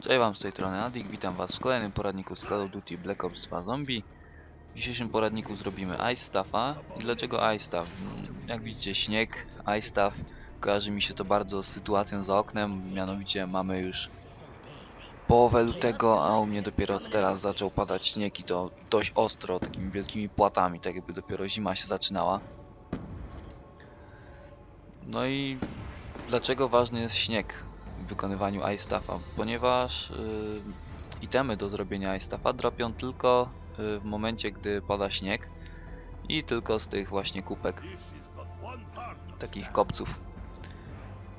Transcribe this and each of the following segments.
Cześć wam z tej strony Adik, witam was w kolejnym poradniku z Call of Duty Black Ops 2 Zombie. W dzisiejszym poradniku zrobimy Ice Staffa. I dlaczego Ice Staff? Mm, Jak widzicie śnieg, Ice Staff, kojarzy mi się to bardzo z sytuacją za oknem, mianowicie mamy już połowę lutego, a u mnie dopiero teraz zaczął padać śnieg i to dość ostro, takimi wielkimi płatami, tak jakby dopiero zima się zaczynała. No i dlaczego ważny jest śnieg wykonywaniu Ice Staffa? Ponieważ y, itemy do zrobienia Ice Staffa dropią tylko y, w momencie, gdy pada śnieg i tylko z tych właśnie kupek, takich kopców.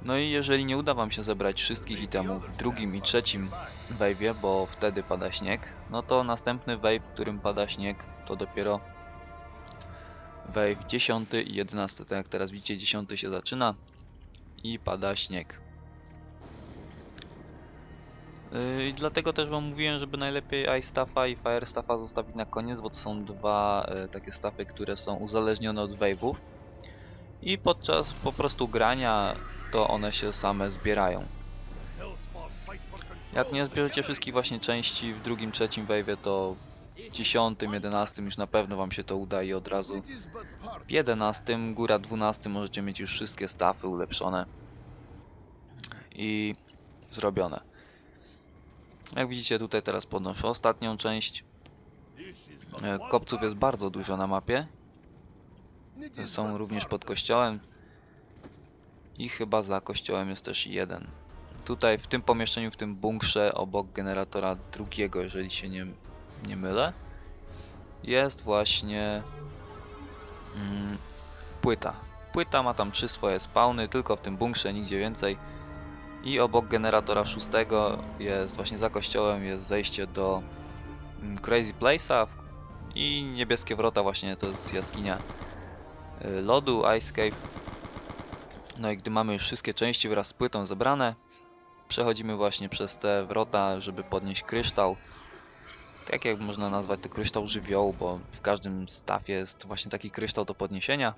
No i jeżeli nie uda wam się zebrać wszystkich itemów w drugim i trzecim wave'ie, bo wtedy pada śnieg, no to następny wave, w którym pada śnieg, to dopiero wave 10 i 11. Tak jak teraz widzicie, 10 się zaczyna i pada śnieg. Yy, I dlatego też wam mówiłem, żeby najlepiej Ice Staffa i Fire Staffa zostawić na koniec, bo to są dwa e, takie staffy, które są uzależnione od wave'ów. I podczas po prostu grania to one się same zbierają. Jak nie zbierzecie wszystkich właśnie części w drugim, trzecim wave'ie, to w dziesiątym, jedenastym już na pewno wam się to uda i od razu w 11, góra 12 możecie mieć już wszystkie stafy ulepszone i zrobione. Jak widzicie tutaj teraz podnoszę ostatnią część. E, Kopców jest bardzo dużo na mapie. Są również pod kościołem. I chyba za kościołem jest też jeden. Tutaj w tym pomieszczeniu, w tym bunkrze obok generatora drugiego, jeżeli się nie, nie mylę, jest właśnie mm, płyta. Płyta ma tam trzy swoje spawny, tylko w tym bunkrze, nigdzie więcej. I obok generatora szóstego jest właśnie za kościołem jest zejście do mm, Crazy Place'a i niebieskie wrota właśnie to jest jaskinia y, lodu, Ice Cave. No i gdy mamy już wszystkie części wraz z płytą zebrane, przechodzimy właśnie przez te wrota, żeby podnieść kryształ. Tak jak można nazwać to kryształ żywiołu, bo w każdym stafie jest właśnie taki kryształ do podniesienia.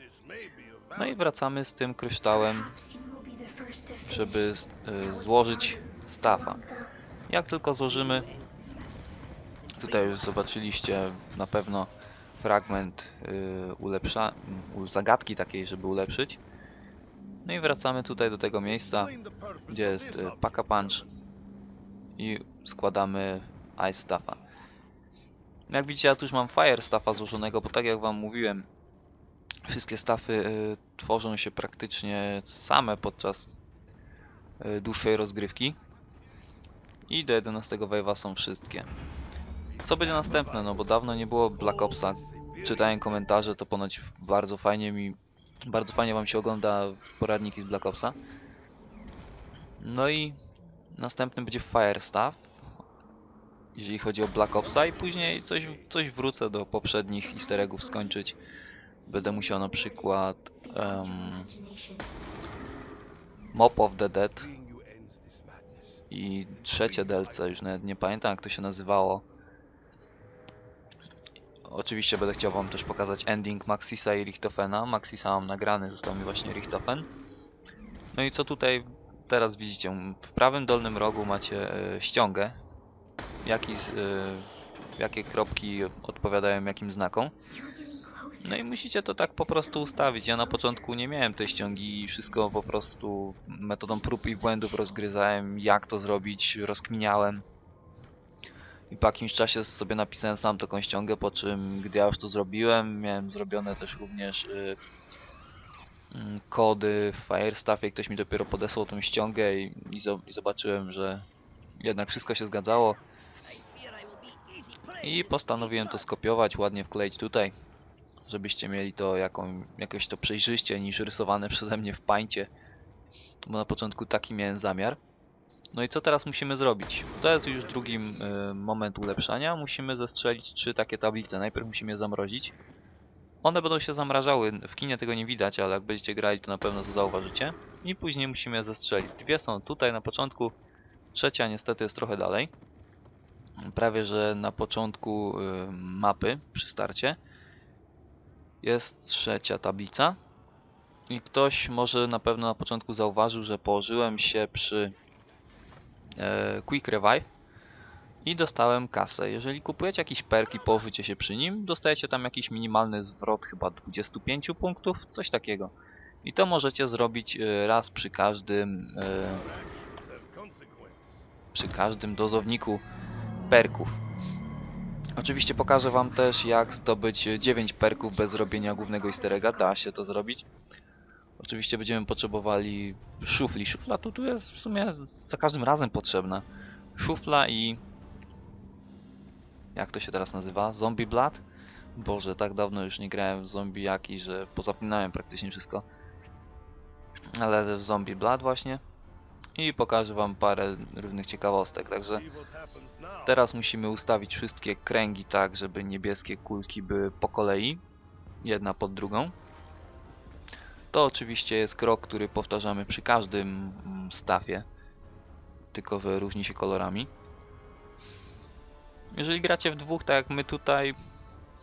No i wracamy z tym kryształem żeby y, złożyć stafa. Jak tylko złożymy, tutaj już zobaczyliście na pewno fragment y, ulepsza, zagadki takiej, żeby ulepszyć. No i wracamy tutaj do tego miejsca, gdzie jest y, Paka Punch i składamy Ice Staffa. Jak widzicie, ja tu już mam Fire Staffa złożonego, bo tak jak wam mówiłem, wszystkie stafy y, tworzą się praktycznie same podczas y, dłuższej rozgrywki. I do 11 wave'a są wszystkie. Co będzie następne? No bo dawno nie było Black Opsa. Czytałem komentarze, to ponoć bardzo fajnie mi... Bardzo fajnie wam się ogląda poradniki z Black Opsa. No i następny będzie Fire Staff. Jeżeli chodzi o Black Opsa i później coś, coś wrócę do poprzednich easter skończyć. Będę musiał na przykład um, Mop of the Dead i trzecie DLC, już nawet nie pamiętam jak to się nazywało. Oczywiście będę chciał wam też pokazać ending Maxisa i Richtofena. Maxisa mam nagrany, został mi właśnie Richtofen. No i co tutaj teraz widzicie? W prawym dolnym rogu macie e, ściągę. Jaki, e, jakie kropki odpowiadają jakim znakom. No i musicie to tak po prostu ustawić. Ja na początku nie miałem tej ściągi i wszystko po prostu metodą prób i błędów rozgryzałem, jak to zrobić, rozkminiałem. I po jakimś czasie sobie napisałem sam taką ściągę, po czym gdy ja już to zrobiłem, miałem zrobione też również y, y, kody w Firestaffie, ktoś mi dopiero podesłał tą ściągę i, i, zo i zobaczyłem, że jednak wszystko się zgadzało. I postanowiłem to skopiować, ładnie wkleić tutaj żebyście mieli to jaką, jakoś to przejrzyście niż rysowane przeze mnie w pańcie. Bo na początku taki miałem zamiar. No i co teraz musimy zrobić? To jest już drugi y, moment ulepszania. Musimy zestrzelić trzy takie tablice. Najpierw musimy je zamrozić. One będą się zamrażały. W kinie tego nie widać, ale jak będziecie grali to na pewno to zauważycie. I później musimy je zestrzelić. Dwie są tutaj na początku. Trzecia niestety jest trochę dalej. Prawie, że na początku y, mapy przy starcie jest trzecia tablica. I ktoś może na pewno na początku zauważył, że położyłem się przy e, Quick Revive i dostałem kasę. Jeżeli kupujecie jakiś perk i położycie się przy nim, dostajecie tam jakiś minimalny zwrot, chyba 25 punktów, coś takiego. I to możecie zrobić e, raz przy każdym e, przy każdym dozowniku perków. Oczywiście pokażę wam też jak zdobyć 9 perków bez robienia głównego easter egga, da się to zrobić. Oczywiście będziemy potrzebowali szufli. Szufla tu, tu jest w sumie za każdym razem potrzebna. Szufla i... Jak to się teraz nazywa? Zombie Blood? Boże, tak dawno już nie grałem w zombijaki, że pozapominałem praktycznie wszystko. Ale w Zombie Blood właśnie. I pokażę wam parę różnych ciekawostek, także teraz musimy ustawić wszystkie kręgi tak, żeby niebieskie kulki były po kolei, jedna pod drugą. To oczywiście jest krok, który powtarzamy przy każdym mm, stafie, tylko że różni się kolorami. Jeżeli gracie w dwóch, tak jak my tutaj,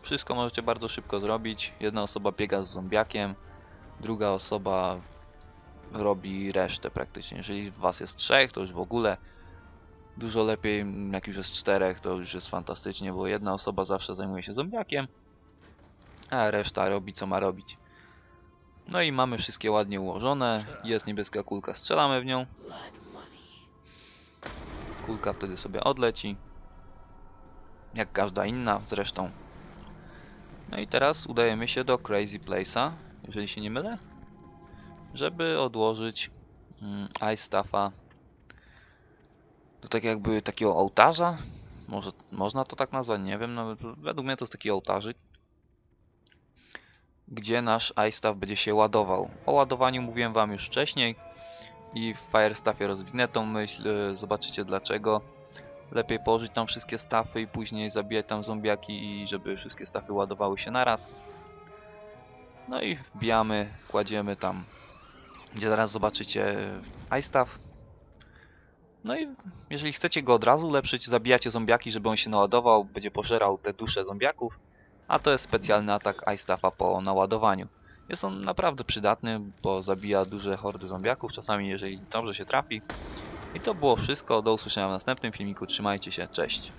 wszystko możecie bardzo szybko zrobić. Jedna osoba biega z zombiakiem, druga osoba robi resztę praktycznie. Jeżeli was jest trzech, to już w ogóle dużo lepiej, jak już jest czterech, to już jest fantastycznie, bo jedna osoba zawsze zajmuje się zombiakiem, a reszta robi co ma robić. No i mamy wszystkie ładnie ułożone, jest niebieska kulka, strzelamy w nią. Kulka wtedy sobie odleci. Jak każda inna zresztą. No i teraz udajemy się do Crazy Place'a, jeżeli się nie mylę żeby odłożyć mm, Ice Staffa do tak jakby takiego ołtarza. Może można to tak nazwać, nie wiem, no według mnie to jest taki ołtarzyk. Gdzie nasz Ice Staff będzie się ładował. O ładowaniu mówiłem wam już wcześniej i w Fire Staffie rozwinę tą myśl, y, zobaczycie dlaczego. Lepiej położyć tam wszystkie stafy i później zabijać tam zombiaki i żeby wszystkie stafy ładowały się naraz. No i wbijamy, kładziemy tam gdzie zaraz zobaczycie iStaff. No i jeżeli chcecie go od razu ulepszyć, zabijacie zombiaki, żeby on się naładował, będzie pożerał te dusze zombiaków, a to jest specjalny atak iStaffa po naładowaniu. Jest on naprawdę przydatny, bo zabija duże hordy zombiaków, czasami jeżeli dobrze się trafi. I to było wszystko, do usłyszenia w następnym filmiku, trzymajcie się, cześć.